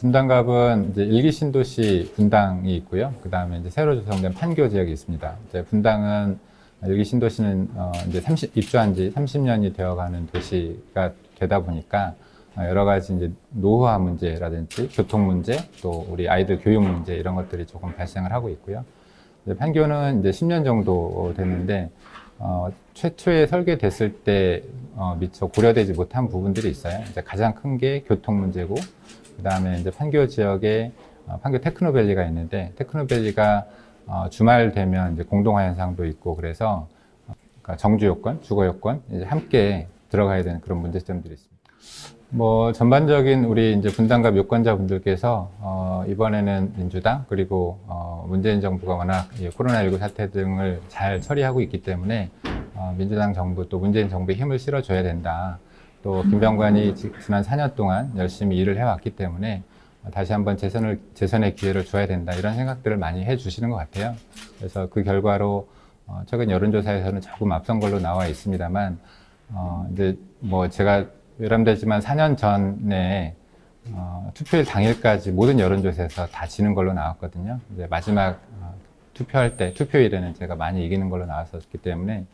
분당갑은 이제 일기 신도시 분당이 있고요. 그 다음에 이제 새로 조성된 판교 지역이 있습니다. 이제 분당은 일기 신도시는 어, 이제 30, 입주한 지 30년이 되어가는 도시가 되다 보니까 어, 여러 가지 이제 노후화 문제라든지 교통 문제, 또 우리 아이들 교육 문제 이런 것들이 조금 발생을 하고 있고요. 이제 판교는 이제 10년 정도 됐는데 어, 최초에 설계됐을 때 어, 미처 고려되지 못한 부분들이 있어요. 이제 가장 큰 게 교통 문제고, 그 다음에 이제 판교 지역에 어, 판교 테크노밸리가 있는데 테크노밸리가 어, 주말 되면 이제 공동화 현상도 있고 그래서 어, 그러니까 정주 요건, 주거 요건 이제 함께 들어가야 되는 그런 문제점들이 있습니다. 뭐 전반적인 우리 이제 분당갑 유권자분들께서 어, 이번에는 민주당 그리고 어, 문재인 정부가 워낙 이 코로나19 사태 등을 잘 처리하고 있기 때문에 어, 민주당 정부 또 문재인 정부에 힘을 실어줘야 된다. 또 김병관이 지- 지난 4년 동안 열심히 일을 해왔기 때문에 어, 다시 한번 재선을 재선의 기회를 줘야 된다 이런 생각들을 많이 해주시는 것 같아요. 그래서 그 결과로 어, 최근 여론조사에서는 조금 앞선 걸로 나와 있습니다만 어, 이제 뭐 제가 외람되지만 4년 전에 어, 투표일 당일까지 모든 여론조사에서 다 지는 걸로 나왔거든요. 이제 마지막 어, 투표할 때 투표일에는 제가 많이 이기는 걸로 나왔었기 때문에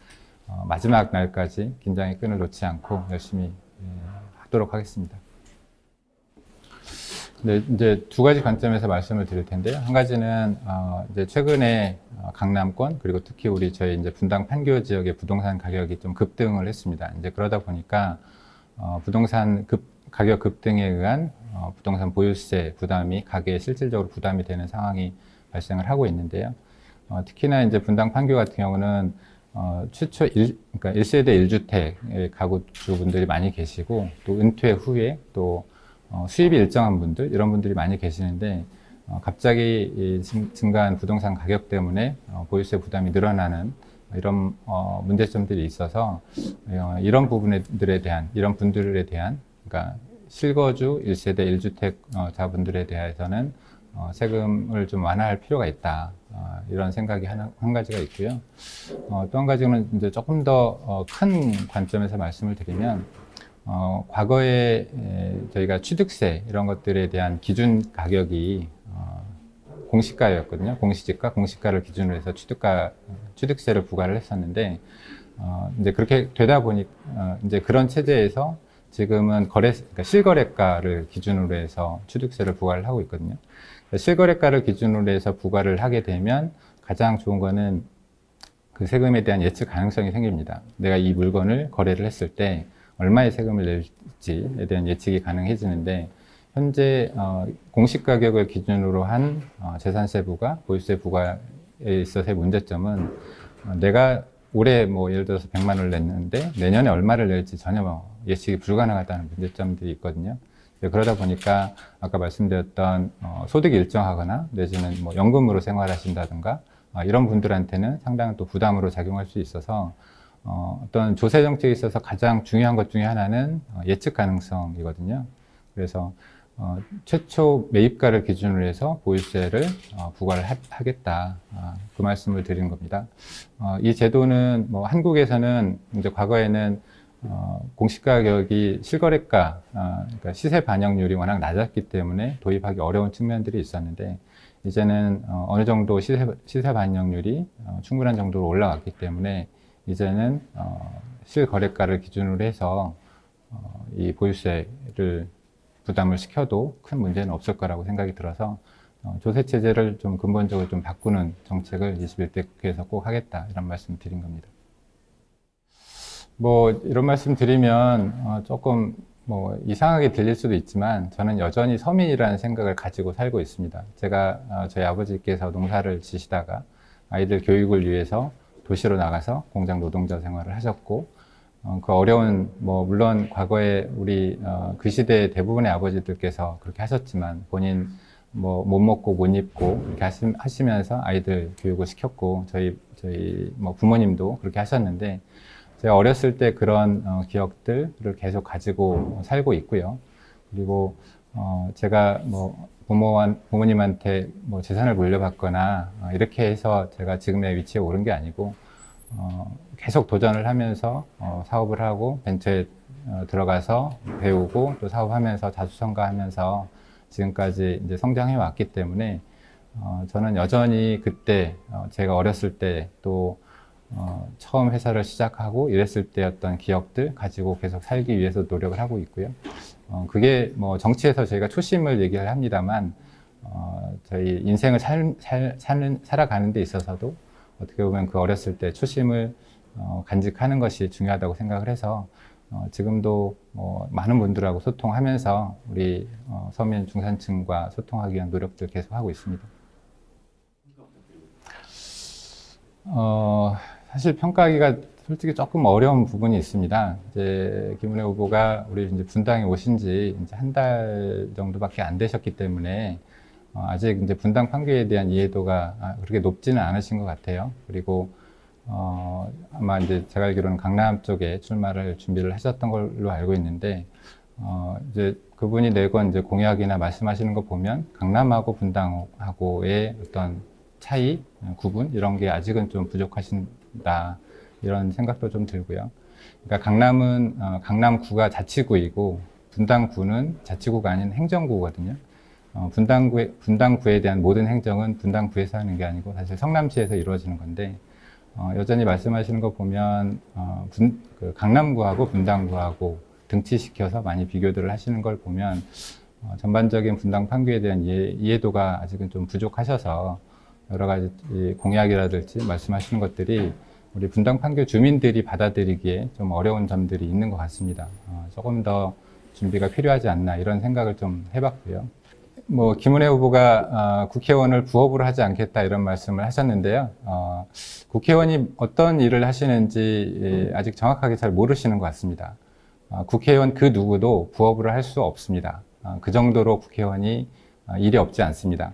어, 마지막 날까지 긴장의 끈을 놓지 않고 열심히 예, 하도록 하겠습니다. 네, 이제 두 가지 관점에서 말씀을 드릴 텐데요. 한 가지는 어, 이제 최근에 어, 강남권 그리고 특히 우리 저희 이제 분당 판교 지역의 부동산 가격이 좀 급등을 했습니다. 이제 그러다 보니까 어, 부동산 급 가격 급등에 의한 어, 부동산 보유세 부담이 가계에 실질적으로 부담이 되는 상황이 발생을 하고 있는데요. 어, 특히나 이제 분당 판교 같은 경우는 어, 최초 일, 그러니까 1세대 1주택 가구주분들이 많이 계시고 또 은퇴 후에 또 어, 수입이 일정한 분들 이런 분들이 많이 계시는데 어, 갑자기 이 증- 증가한 부동산 가격 때문에 어, 보유세 부담이 늘어나는 이런 어, 문제점들이 있어서 어, 이런 부분들에 대한 이런 분들에 대한 그러니까 실거주 1세대 1주택 어, 자분들에 대해서는 어, 세금을 좀 완화할 필요가 있다 어, 이런 생각이 하나, 한 가지가 있고요. 어, 또 한 가지는 이제 조금 더 큰 관점에서 말씀을 드리면 어, 과거에 에, 저희가 취득세 이런 것들에 대한 기준 가격이 어, 공시가였거든요. 공시지가, 공시가를 기준으로 해서 취득가, 취득세를 부과를 했었는데, 어, 이제 그렇게 되다 보니, 어, 이제 그런 체제에서 지금은 거래, 그러니까 실거래가를 기준으로 해서 취득세를 부과를 하고 있거든요. 그러니까 실거래가를 기준으로 해서 부과를 하게 되면 가장 좋은 거는 그 세금에 대한 예측 가능성이 생깁니다. 내가 이 물건을 거래를 했을 때 얼마의 세금을 낼지에 대한 예측이 가능해지는데 현재 어, 공시 가격을 기준으로 한 어, 재산세 부과, 보유세 부과에 있어서의 문제점은 어, 내가 올해 뭐 예를 들어서 100만 원을 냈는데 내년에 얼마를 낼지 전혀 뭐 예측이 불가능하다는 문제점들이 있거든요. 네, 그러다 보니까 아까 말씀드렸던 어, 소득이 일정하거나 내지는 뭐 연금으로 생활하신다든가 어, 이런 분들한테는 상당한 또 부담으로 작용할 수 있어서 어, 어떤 조세 정책에 있어서 가장 중요한 것 중에 하나는 어, 예측 가능성이거든요. 그래서 어, 최초 매입가를 기준으로 해서 보유세를 어, 부과를 하, 겠다그 말씀을 드리는 겁니다. 어, 이 제도는 뭐 한국에서는 이제 과거에는 어, 공시가격이 실거래가, 어, 그러니까 시세 반영률이 워낙 낮았기 때문에 도입하기 어려운 측면들이 있었는데 이제는 어, 어느 정도 시세, 시세 반영률이 어, 충분한 정도로 올라왔기 때문에 이제는 어, 실거래가를 기준으로 해서 어, 이 보유세를 부담을 시켜도 큰 문제는 없을 거라고 생각이 들어서 어, 조세 체제를 좀 근본적으로 좀 바꾸는 정책을 21대 국회에서 꼭 하겠다 이런 말씀 드린 겁니다. 뭐 이런 말씀 드리면 어, 조금 뭐 이상하게 들릴 수도 있지만 저는 여전히 서민이라는 생각을 가지고 살고 있습니다. 제가 어, 저희 아버지께서 농사를 지시다가 아이들 교육을 위해서 도시로 나가서 공장 노동자 생활을 하셨고 어, 그 어려운 뭐 물론 과거에 우리 어, 그 시대 대부분의 아버지들께서 그렇게 하셨지만 본인 뭐 못 먹고 못 입고 이렇게 하시, 하시면서 아이들 교육을 시켰고 저희 저희 뭐 부모님도 그렇게 하셨는데 제가 어렸을 때 그런 어, 기억들을 계속 가지고 살고 있고요. 그리고 어, 제가 뭐 부모와 부모님한테 뭐 재산을 물려받거나 어, 이렇게 해서 제가 지금의 위치에 오른 게 아니고 어, 계속 도전을 하면서 어, 사업을 하고 벤처에 어, 들어가서 배우고 또 사업하면서 자수성가하면서 지금까지 이제 성장해 왔기 때문에 어, 저는 여전히 그때 어, 제가 어렸을 때 또 어, 처음 회사를 시작하고 이랬을 때 어떤 기억들 가지고 계속 살기 위해서 노력을 하고 있고요. 어, 그게 뭐 정치에서 저희가 초심을 얘기를 합니다만 어, 저희 인생을 살, 살, 사는, 살아가는 데 있어서도 어떻게 보면 그 어렸을 때 초심을 어, 간직하는 것이 중요하다고 생각을 해서 어, 지금도 뭐 많은 분들하고 소통하면서 우리 어, 서민 중산층과 소통하기 위한 노력들 계속 하고 있습니다. 어, 사실 평가하기가 솔직히 조금 어려운 부분이 있습니다. 이제 김은혜 후보가 우리 이제 분당에 오신 지 이제 한 달 정도밖에 안 되셨기 때문에 어, 아직 이제 분당 판결에 대한 이해도가 아, 그렇게 높지는 않으신 것 같아요. 그리고 어, 아마 이제 제가 알기로는 강남 쪽에 출마를 준비를 하셨던 걸로 알고 있는데 어, 이제 그분이 내건 이제 공약이나 말씀하시는 거 보면 강남하고 분당하고의 어떤 차이, 구분 이런 게 아직은 좀 부족하신 다 이런 생각도 좀 들고요. 그러니까 강남은 어, 강남구가 자치구이고 분당구는 자치구가 아닌 행정구거든요. 어, 분당구 분당구에 대한 모든 행정은 분당구에서 하는 게 아니고 사실 성남시에서 이루어지는 건데 어, 여전히 말씀하시는 거 보면 어, 분, 그 강남구하고 분당구하고 등치시켜서 많이 비교들을 하시는 걸 보면 어, 전반적인 분당 판교에 대한 이해, 이해도가 아직은 좀 부족하셔서 여러 가지 이 공약이라든지 말씀하시는 것들이 우리 분당 판교 주민들이 받아들이기에 좀 어려운 점들이 있는 것 같습니다. 어, 조금 더 준비가 필요하지 않나 이런 생각을 좀 해봤고요. 뭐 김은혜 후보가 어, 국회의원을 부업으로 하지 않겠다 이런 말씀을 하셨는데요. 어, 국회의원이 어떤 일을 하시는지 예, 아직 정확하게 잘 모르시는 것 같습니다. 어, 국회의원 그 누구도 부업으로 할 수 없습니다. 어, 그 정도로 국회의원이 어, 일이 없지 않습니다.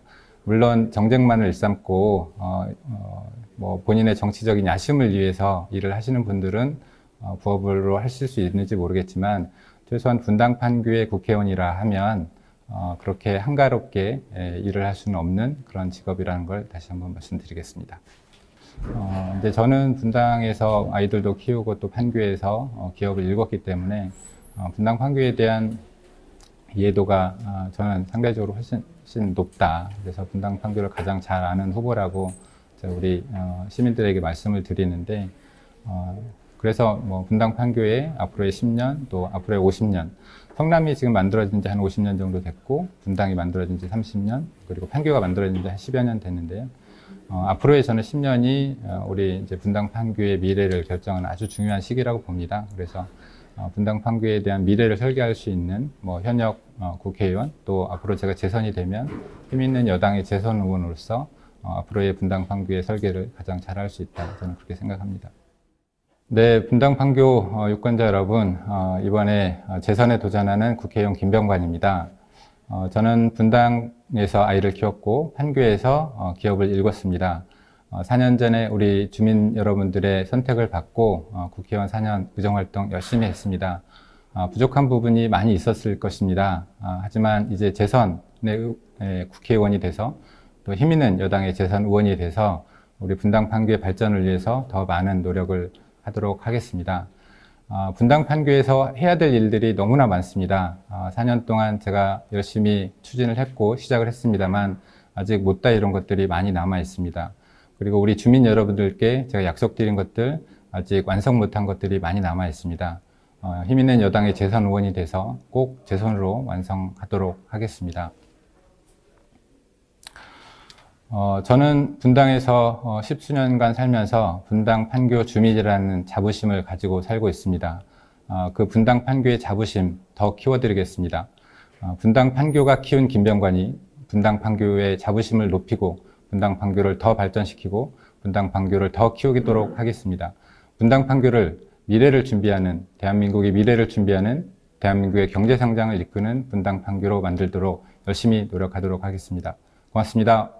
물론 정쟁만을 일삼고 어, 어, 뭐 본인의 정치적인 야심을 위해서 일을 하시는 분들은 어, 부업으로 하실 수 있는지 모르겠지만 최소한 분당 판교의 국회의원이라 하면 어, 그렇게 한가롭게 에, 일을 할 수는 없는 그런 직업이라는 걸 다시 한번 말씀드리겠습니다. 어, 이제 저는 분당에서 아이들도 키우고 또 판교에서 어, 기업을 읽었기 때문에 어, 분당 판교에 대한 이해도가 어, 저는 상대적으로 훨씬, 높다. 그래서 분당 판교를 가장 잘 아는 후보라고 우리 어, 시민들에게 말씀을 드리는데 어, 그래서 뭐 분당 판교에 앞으로의 10년 또 앞으로의 50년 성남이 지금 만들어진 지 한 50년 정도 됐고 분당이 만들어진 지 30년 그리고 판교가 만들어진 지 한 10여 년 됐는데요. 어, 앞으로의 저는 10년이 어, 우리 이제 분당 판교의 미래를 결정하는 아주 중요한 시기라고 봅니다. 그래서 어, 분당 판교에 대한 미래를 설계할 수 있는 뭐 현역 어, 국회의원 또 앞으로 제가 재선이 되면 힘 있는 여당의 재선 의원으로서 어, 앞으로의 분당 판교의 설계를 가장 잘할 수 있다 저는 그렇게 생각합니다. 네, 분당 판교 어, 유권자 여러분, 어, 이번에 어, 재선에 도전하는 국회의원 김병관입니다. 어, 저는 분당에서 아이를 키웠고 판교에서 어, 기업을 읽었습니다. 어, 4년 전에 우리 주민 여러분들의 선택을 받고 어, 국회의원 4년 의정활동 열심히 했습니다. 어, 부족한 부분이 많이 있었을 것입니다. 아, 하지만 이제 재선의 국회의원이 돼서 또 힘 있는 여당의 재선 의원이 돼서 우리 분당 판교의 발전을 위해서 더 많은 노력을 하도록 하겠습니다. 아, 분당 판교에서 해야 될 일들이 너무나 많습니다. 아, 4년 동안 제가 열심히 추진을 했고 시작을 했습니다만 아직 못다 이런 것들이 많이 남아 있습니다. 그리고 우리 주민 여러분들께 제가 약속드린 것들 아직 완성 못한 것들이 많이 남아 있습니다. 어, 힘 있는 여당의 재선 의원이 돼서 꼭 재선으로 완성하도록 하겠습니다. 어, 저는 분당에서 어, 십수년간 살면서 분당 판교 주민이라는 자부심을 가지고 살고 있습니다. 어, 그 분당 판교의 자부심 더 키워드리겠습니다. 어, 분당 판교가 키운 김병관이 분당 판교의 자부심을 높이고 분당 판교를 더 발전시키고 분당 판교를 더 키우도록 하겠습니다. 분당 판교를 미래를 준비하는 대한민국의 미래를 준비하는 대한민국의 경제 성장을 이끄는 분당 판교로 만들도록 열심히 노력하도록 하겠습니다. 고맙습니다.